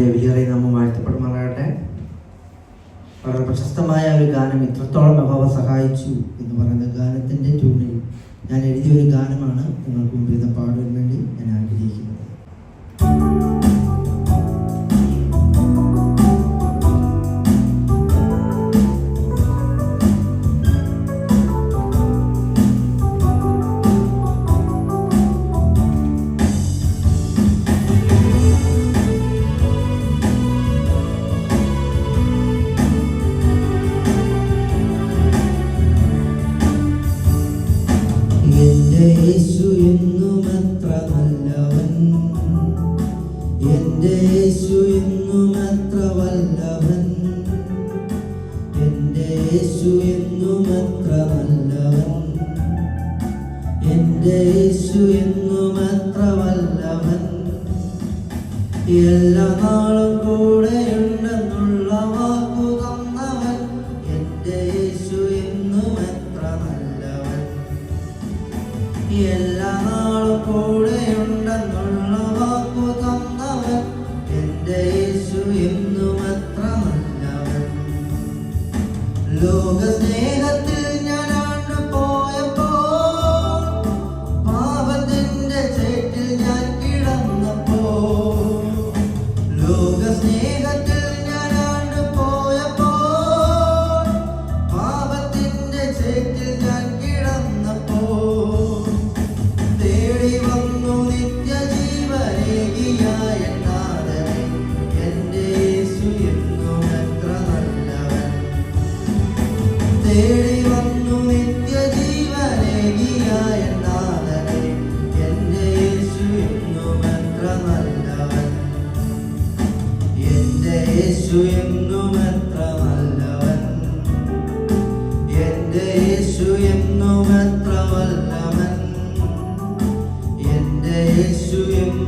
ദേവിയറെ നമ്മൾ വാഴ്ത്തപ്പെടുമാറാകട്ടെ. വളരെ പ്രശസ്തമായ ഒരു ഗാനം ഇത്രത്തോളം അഭാവ സഹായിച്ചു എന്ന് പറയുന്ന ഗാനത്തിന്റെ ട്യൂണിൽ ഞാൻ എഴുതിയ ഒരു ഗാനമാണ് നിങ്ങൾക്ക് മുമ്പിൽ പാടും യേശു എന്നുമത്ര നല്ലവൻ എന്റെ യേശു എന്നുമത്ര വല്ലവൻ. എന്റെ യേശു എന്നു